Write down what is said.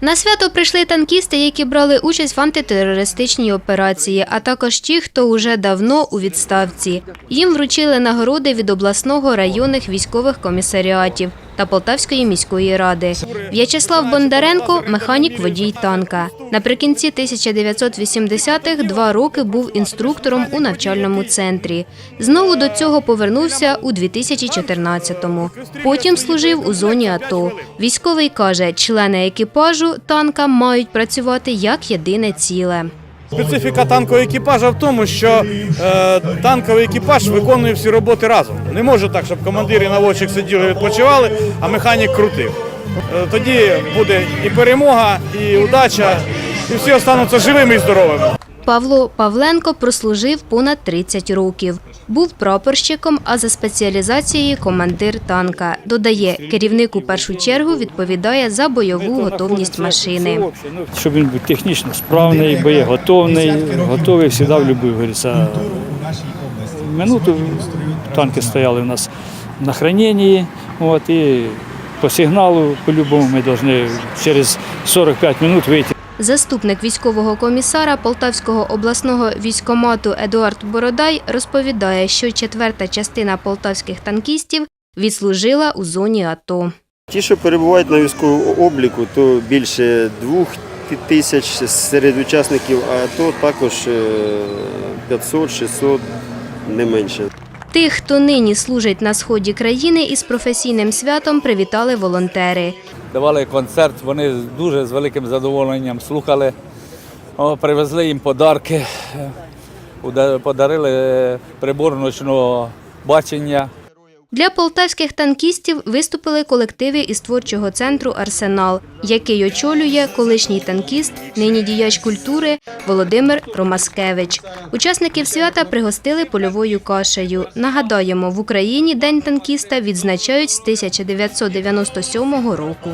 На свято прийшли танкісти, які брали участь в антитерористичній операції, а також ті, хто уже давно у відставці. Їм вручили нагороди від обласного районних військових комісаріатів та Полтавської міської ради. В'ячеслав Бондаренко механік водій танка. Наприкінці 1980-х два роки був інструктором у навчальному центрі. Знову до цього повернувся у 2014-му. Потім служив у зоні АТО. Військовий каже, члени екіпажу танка мають працювати як єдине ціле. Специфіка танкового екіпажа в тому, що е, танковий екіпаж виконує всі роботи разом. Не може так, щоб командир і наводчик сиділи відпочивали, а механік крутив. Е, тоді буде і перемога, і удача, і всі остануться живими і здоровими. Павло Павленко прослужив понад 30 років. Був прапорщиком, а за спеціалізацією командир танка. Додає, керівник у першу чергу відповідає за бойову готовність машини. Щоб він був технічно справний, боєготовний, готовий завжди в будь-яку, говориться, минуту танки стояли у нас на храненні, от, і по сигналу, по-любому, ми повинні через 45 минут вийти Заступник військового комісара Полтавського обласного військомату Едуард Бородай розповідає, що четверта частина полтавських танкістів відслужила у зоні АТО. Ті, що перебувають на військовому обліку, то більше двох тисяч серед учасників АТО також е, 500-600, не менше. Тих, хто нині служить на сході країни, із професійним святом привітали волонтери. Давали концерт, вони дуже з великим задоволенням слухали. О, привезли їм подарки, е, подарили е, прибор ночного бачення. Для полтавських танкістів виступили колективи із творчого центру Арсенал, який очолює колишній танкіст, нині діяч культури Володимир Ромаскевич. Учасників свята пригостили польовою кашею. Нагадаємо, в Україні День танкіста відзначають з 1997 року.